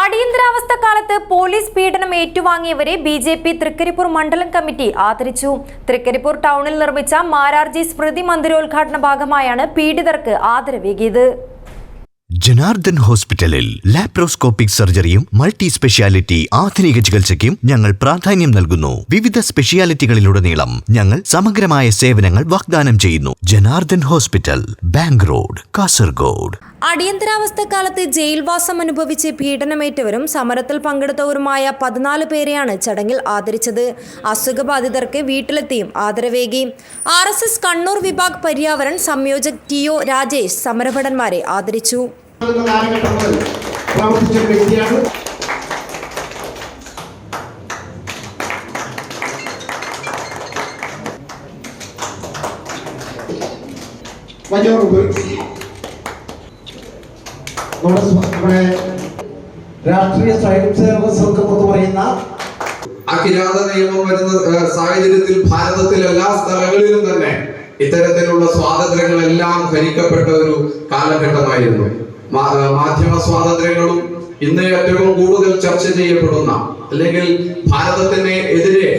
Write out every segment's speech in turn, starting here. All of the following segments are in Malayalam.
അടിയന്തരാവസ്ഥ കാലത്ത് പോലീസ് പീഡനം ഏറ്റുവാങ്ങിയവരെ ബി ജെ പി തൃക്കരിപ്പൂർ മണ്ഡലം കമ്മിറ്റി ആദരിച്ചു. തൃക്കരിപ്പൂർ ടൗണിൽ നിർമ്മിച്ച മാരാർജി സ്മൃതി മന്ദിരോദ്ഘാടന ഭാഗമായാണ് പീഡിതർക്ക് ആദരവേകിയത്. ജനാർദ്ദൻ ഹോസ്പിറ്റലിൽ ലാപ്രോസ്കോപ്പിക് സർജറിയും മൾട്ടി സ്പെഷ്യാലിറ്റി ആധുനിക ചികിത്സയ്ക്കും ഞങ്ങൾ പ്രാധാന്യം നൽകുന്നു. വിവിധ സ്പെഷ്യാലിറ്റികളിലുടനീളം ഞങ്ങൾ സമഗ്രമായ സേവനങ്ങൾ വാഗ്ദാനം ചെയ്യുന്നു. Janardhan hospital bank road Kasaragod. അടിയന്തരാവസ്ഥ കാലത്ത് ജയിൽവാസം അനുഭവിച്ച് പീഡനമേറ്റവരും സമരത്തിൽ പങ്കെടുത്തവരുമായ പതിനാല് പേരെയാണ് ചടങ്ങിൽ ആദരിച്ചത്. അസുഖബാധിതർക്ക് വീട്ടിലെത്തിയും ആദരവേകി. ആർ എസ് എസ് കണ്ണൂർ വിഭാഗ് പര്യാവരൺ സംയോജക് ടി ഒ രാജേഷ് സമരഭടന്മാരെ ആദരിച്ചു. നമ്മുടെ രാഷ്ട്രീയ സ്വയം സേവക സംഘം എന്ന് പറയുന്ന ആ നിയമം വരുന്ന സാഹചര്യത്തിൽ ഭാരതത്തിൽ എല്ലാ സ്ഥലങ്ങളിലും തന്നെ ഇത്തരത്തിലുള്ള സ്വാതന്ത്ര്യങ്ങളെല്ലാം ഹരിക്കപ്പെട്ട ഒരു കാലഘട്ടമായിരുന്നു. മാധ്യമ സ്വാതന്ത്ര്യങ്ങളും ഇന്ന് ഏറ്റവും കൂടുതൽ ചർച്ച ചെയ്യപ്പെടുന്ന അല്ലെങ്കിൽ ഭാരതത്തിന് എതിരെ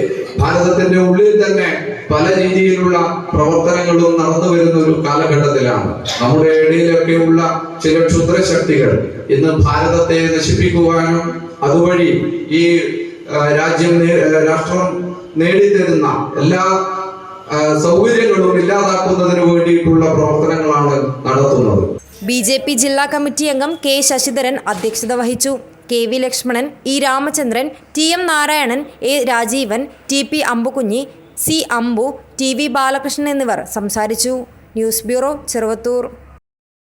ഭാരതത്തിന്റെ ഉള്ളിൽ തന്നെ പല രീതിയിലുള്ള പ്രവർത്തനങ്ങളും നടന്നു വരുന്ന ഒരു കാലഘട്ടത്തിലാണ്. നമ്മുടെ ഇടയിലൊക്കെയുള്ള ചില ക്ഷുദ്രശക്തികൾ ഇന്ന് ഭാരതത്തെ നശിപ്പിക്കുവാനും അതുവഴി ഈ രാജ്യം രാഷ്ട്രം നേടിത്തരുന്ന എല്ലാ സൗകര്യങ്ങളും ഇല്ലാതാക്കുന്നതിന് വേണ്ടിയിട്ടുള്ള പ്രവർത്തനങ്ങളാണ് നടത്തുന്നത്. ബി ജെ പി ജില്ലാ കമ്മിറ്റി അംഗം കെ ശശിധരൻ അധ്യക്ഷത വഹിച്ചു. K V Lakshmanan E Ramachandran T M Narayanan A Rajeevan T P Ambukunhi C Ambu T V Balakrishnan എന്നിവർ സംസാരിച്ചു. News bureau Cheruvathur.